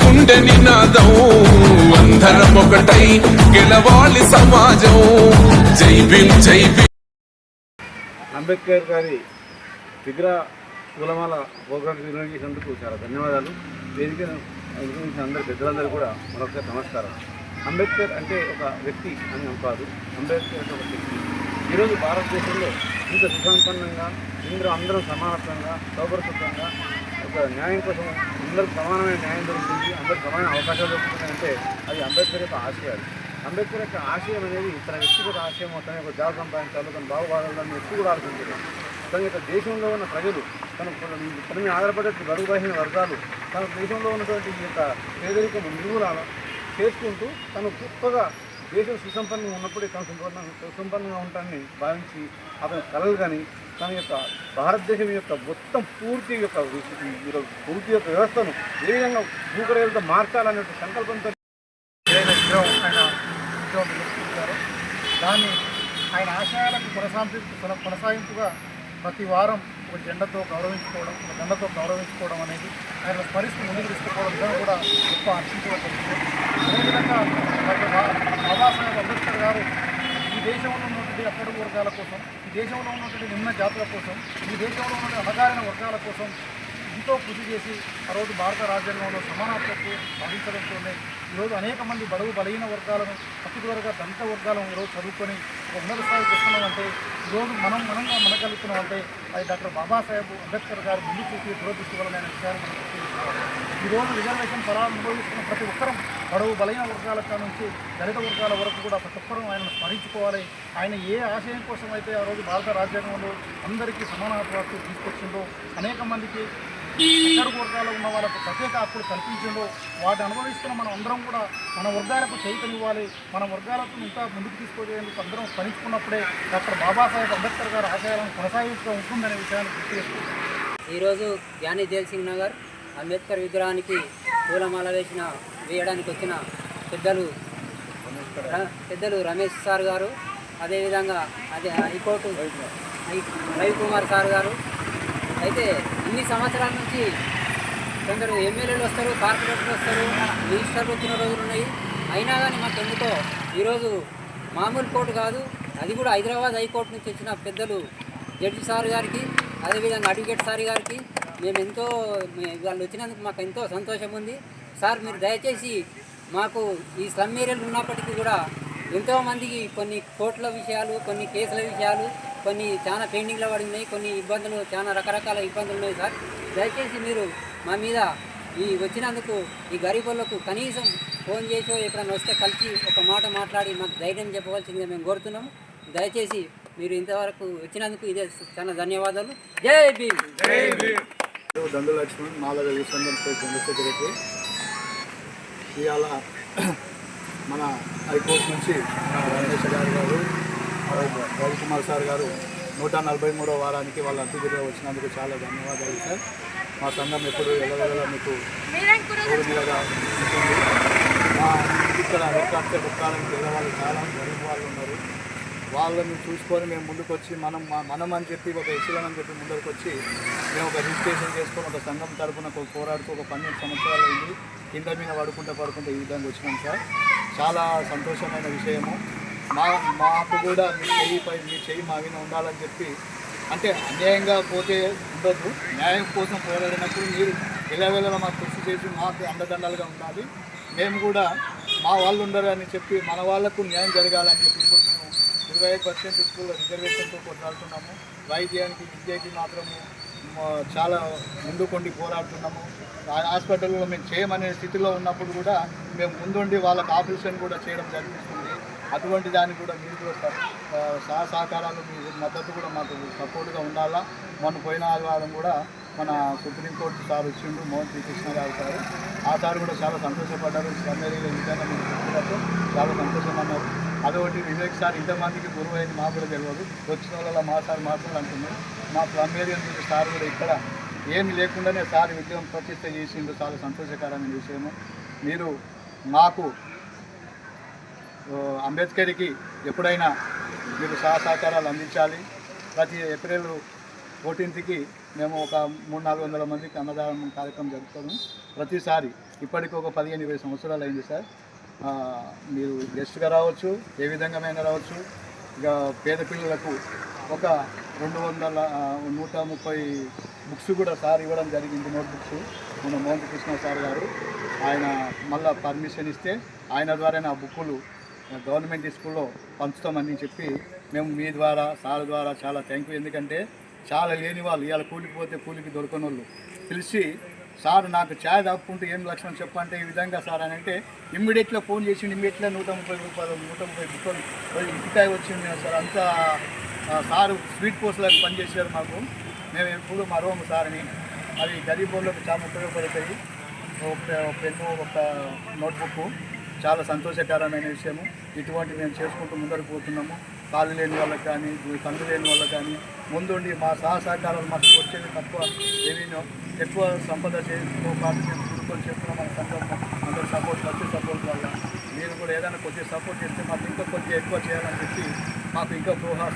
గుండె నినాదం అందరం ఒకటై గెలవాలి సమాజం. జై భీమ్ జై భీమ్. అంబేద్కర్ గారి విగ్రహ కులమాల ప్రోగ్రాం నిర్వహించినందుకు చాలా ధన్యవాదాలు. వేదిక అందరు పెద్దలందరూ కూడా మరొకసారి నమస్కారం. అంబేద్కర్ అంటే ఒక వ్యక్తి అని కాదు. అంబేద్కర్ అంటే ఒక వ్యక్తి ఈరోజు భారతదేశంలో ఇంత సుసంపన్నంగా ఇందులో అందరం సమానత్వంగా సౌకర్యత్వంగా ఒక న్యాయం కోసం అందరికి సమానమైన న్యాయం దొరుకుతుంది అందరికి సమాన అవకాశాలు దొరుకుతున్నాయంటే అది అంబేద్కర్ యొక్క ఆశయాలు. అంబేద్కర్ యొక్క ఆశయం అనేది తన వ్యక్తిగత ఆశయం తన యొక్క జాబ్ సంపాదించాలి తన బాగుపడాలని ఎక్కువ కూడా ఆలోచించారు. తన యొక్క దేశంలో ఉన్న ప్రజలు తన తన మీద ఆధారపడే బరువు వర్గాలు తన దేశంలో ఉన్నటువంటి ఈ యొక్క పేదరికం నిర్మూలన చేసుకుంటూ తను గొప్పగా దేశం సుసంపన్నంగా ఉన్నప్పుడే తను సుసంపన్నంగా ఉంటానని భావించి అతని కలలు కానీ తన యొక్క భారతదేశం యొక్క మొత్తం పూర్తి యొక్క పూర్తి యొక్క వ్యవస్థను ఏ విధంగా భూకరేలతో మార్చాలనే సంకల్పంతో ఆయన విగ్రహం దాన్ని ఆయన ఆశయాలకు కొనసాగి కొన- కొనసాగింపుగా ప్రతి వారం ఒక జెండతో గౌరవించుకోవడం ఒక జెండతో గౌరవించుకోవడం అనేది ఆయన పరిస్థితి ముందుకు తీసుకుపోవడం నిజంగా కూడా గొప్ప హర్షించవలసింది అదేవిధంగా డాక్టర్ బాబాసాహెబ్ అంబేద్కర్ గారు ఈ దేశంలో ఉన్నటువంటి అట్టడుగు వర్గాల కోసం ఈ దేశంలో ఉన్నటువంటి నిమ్న జాతుల కోసం ఈ దేశంలో ఉన్నటువంటి అణగారిన వర్గాల కోసం ఎంతో కృషి చేసి ఆ రోజు భారత రాజ్యాంగంలో సమానత్వకు సాధించడంతోనే ఈరోజు అనేక మంది బడుగు బలహీన వర్గాలను పర్టికులర్గా దళిత వర్గాలను ఈరోజు చదువుకొని ఒక ఉన్నత స్థాయికి వస్తున్నామంటే ఈరోజు మనం మనంగా మనగలుగుతున్నామంటే అది డాక్టర్ బాబాసాహెబ్ అంబేద్కర్ గారు ముందు చూసి దురదృష్టి వలన విషయాన్ని మనం ఈరోజు రిజర్వేషన్ ఫలాలు అనుభవిస్తున్న ప్రతి ఒక్కరం బడవు బలహీన వర్గాల నుంచి దళిత వర్గాల వరకు కూడా ప్రతి ఒక్కరూ ఆయన స్మరించుకోవాలి. ఆయన ఏ ఆశయం కోసం అయితే ఆ రోజు భారత రాజ్యాంగంలో అందరికీ సమానత్వాలు తీసుకొచ్చిందో అనేక మందికి ఇతర వర్గాల్లో ఉన్న వాళ్ళకు ప్రత్యేక హక్కులు కల్పించిందో వాటిని అనుభవిస్తున్న మనం అందరం కూడా మన వర్గాలకు ఇవ్వాలి. మన వర్గాలకు ఇంకా ముందుకు తీసుకుపోయేందుకు అందరం స్మరించుకున్నప్పుడే డాక్టర్ బాబాసాహెబ్ అంబేద్కర్ గారి ఆశయాలను కొనసాగిస్తూ ఉంటుందనే విషయాన్ని గుర్తు చేసుకుంటున్నాం ఈరోజు జ్ఞాని దేవ్ సింగ్ నగర్ అంబేద్కర్ విగ్రహానికి పూలమాల వేసిన వేయడానికి వచ్చిన పెద్దలు పెద్దలు రమేష్ సార్ గారు అదేవిధంగా అదే హైకోర్టు హై- రవికుమార్ సార్ గారు అయితే ఇన్ని సంవత్సరాల నుంచి కొందరు ఎమ్మెల్యేలు వస్తారు కార్పొరేటర్లు వస్తారు మినిస్టర్లు వచ్చిన రోజులు ఉన్నాయి. అయినా కానీ మాకు ఎందుకో ఈరోజు మామూలు కోర్టు కాదు అది కూడా హైదరాబాద్ హైకోర్టు నుంచి వచ్చిన పెద్దలు జడ్జి సార్ గారికి అదేవిధంగా అడ్వకేట్ సార్ గారికి మేము ఎంతో వాళ్ళు వచ్చినందుకు మాకు ఎంతో సంతోషం ఉంది. సార్ మీరు దయచేసి మాకు ఈ స్లమ్ ఏరియాలు ఉన్నప్పటికీ కూడా ఎంతోమందికి కొన్ని కోర్టుల విషయాలు కొన్ని కేసుల విషయాలు కొన్ని చాలా పెండింగ్లో పడి ఉన్నాయి. కొన్ని ఇబ్బందులు చాలా రకరకాల ఇబ్బందులు ఉన్నాయి సార్. దయచేసి మీరు మా మీద ఈ వచ్చినందుకు ఈ గరీబులకు కనీసం ఫోన్ చేసో ఎప్పుడైనా వస్తే కలిసి ఒక మాట మాట్లాడి మాకు ధైర్యం చెప్పవలసిందిగా మేము కోరుతున్నాము. దయచేసి మీరు ఇంతవరకు వచ్చినందుకు ఇదే చాలా ధన్యవాదాలు. జై భీమ్! దండు లక్ష్మణ్ మాలవ విశ్వంతో జనరల్ సెక్రటరీ. ఇవాళ మన హైకోర్టు నుంచి రమేష్ గారు రవికుమార్ సార్ గారు నూట నలభై మూడో వారానికి వాళ్ళ అతిథిగా వచ్చినందుకు చాలా ధన్యవాదాలు సార్. మా సంఘం ఎప్పుడు ఎల్లవెల్ల మీకు మా ఇక్కడ ఒక్కటే ఒక్కాలని పేదవాళ్ళు చాలా గరీబ్ వాళ్ళు ఉన్నారు. వాళ్ళని చూసుకొని మేము ముందుకు వచ్చి మనం మనం అని చెప్పి ఒక ఎస్సీలను అని చెప్పి ముందరికి వచ్చి మేము ఒక రిజిస్ట్రేషన్ చేసుకొని ఒక సంఘం తరపున ఒక పోరాడుతూ ఒక పన్నెండు సంవత్సరాలు అయింది. కింద మీద పడుకుంటూ పడుకుంటూ ఈ విధంగా వచ్చినాం సార్. చాలా సంతోషమైన విషయము. మా మాకు కూడా మీ చెయ్యి పై మీ చెయ్యి మా మీద ఉండాలని చెప్పి అంటే అన్యాయంగా పోతే ఉండొద్దు న్యాయం కోసం పోరాడినప్పుడు మీరు వెళ్ళవేళ మాకు కృషి చేసి మాకు అండదండలుగా ఉండాలి. మేము కూడా మా వాళ్ళు ఉండరు అని చెప్పి మన వాళ్ళకు న్యాయం జరగాలని చెప్పి ఇప్పుడు మేము ఇరవై ఐదు పర్సెంట్ స్కూల్లో రిజర్వేషన్తో కొట్లాడుతున్నాము. వైద్యానికి విద్యకి మాత్రము చాలా ముందుకొండి పోరాడుతున్నాము. హాస్పిటల్లో మేము చేయమనే స్థితిలో ఉన్నప్పుడు కూడా మేము ముందుండి వాళ్ళకి ఆపరేషన్ కూడా చేయడం జరుగుతుంది. అటువంటి దాన్ని కూడా మీరు కూడా సహకారాలు మీ మద్దతు కూడా మాకు సపోర్ట్గా ఉండాలా? మొన్న పోయిన ఆదివారం కూడా మన సుప్రీంకోర్టు సార్ వచ్చిండు మోహన్ శ్రీకృష్ణరావు సార్. ఆ సార్ కూడా చాలా సంతోషపడ్డారు. స్వర్ణగిరిలో విధంగా మీరు చెప్పినట్టు చాలా సంతోషం అన్నారు అదొకటి. వివేక్ సార్ ఇంతమందికి గురువు అయింది మాకు కూడా తెలియదు. వచ్చిన వాళ్ళ మా సార్ మాత్రం అంటున్నారు. మా ప్లంబేరియన్ సార్ కూడా ఇక్కడ ఏమి లేకుండానే సార్ విగ్రహం ప్రతిష్ట చేసిండు చాలా సంతోషకరమైన విషయము. మీరు మాకు అంబేద్కర్కి ఎప్పుడైనా మీరు సహ సహకారాలు అందించాలి. ప్రతి ఏప్రిల్ ఫోర్టీన్త్కి మేము ఒక మూడు నాలుగు వందల మందికి అన్నదానం కార్యక్రమం జరుపుతాము ప్రతిసారి ఇప్పటికి ఒక పదిహేను ఇరవై సంవత్సరాలు అయింది సార్. మీరు గెస్ట్గా రావచ్చు ఏ విధంగామైనా రావచ్చు. ఇక పేద పిల్లలకు ఒక రెండు వందల నూట ముప్పై బుక్స్ కూడా సార్ ఇవ్వడం జరిగింది నోట్ బుక్స్ మన మోహన్ కృష్ణ సార్ గారు. ఆయన మళ్ళా పర్మిషన్ ఇస్తే ఆయన ద్వారానే ఆ బుక్కులు గవర్నమెంట్ స్కూల్లో పంచుతామని చెప్పి మేము మీ ద్వారా సార్ ద్వారా చాలా థ్యాంక్ యూ ఎందుకంటే చాలా లేని వాళ్ళు ఇవాళ కూలికి పోతే కూలికి దొరకని వాళ్ళు పిలిచి సార్ నాకు ఛాయ్ దాక్కుంటూ ఏం లక్షణం? చెప్పంటే ఈ విధంగా సార్ అని అంటే ఇమ్మీడియట్గా ఫోన్ చేసి ఇమ్మీడియట్గా నూట ముప్పై రూపాయలు నూట ముప్పై రూపాయలు ఇంటికాయ వచ్చింది సార్ అంతా సార్ సారు స్వీట్ పోస్ట్లకు పనిచేశారు మాకు. మేము ఎప్పుడు మరవము సార్ని అవి గరీబ్ వాళ్ళకి చాలా ఉపయోగపడతాయి. ఒక ఒక పెన్ను ఒక నోట్బుక్ చాలా సంతోషకరమైన విషయము. ఇటువంటి మేము చేసుకుంటూ ముందరకు పోతున్నాము. కాళ్ళు లేని వాళ్ళకి కానీ కళ్ళు లేని వాళ్ళకి కానీ ముందుండి మా సహా సహకారాలు మాకు వచ్చేది తక్కువ. ఏమీనో ఎక్కువ సంపద చేయడంతో పాటు మేము చూసుకొని చేస్తున్నాం మన సంఘం. అందరూ సపోర్ట్ వచ్చే సపోర్ట్ వల్ల. మీరు కూడా ఏదైనా కొద్దిగా సపోర్ట్ చేస్తే మాకు ఇంకా కొద్దిగా ఎక్కువ చేయాలని చెప్పి మాకు ఇంకా ప్రోహా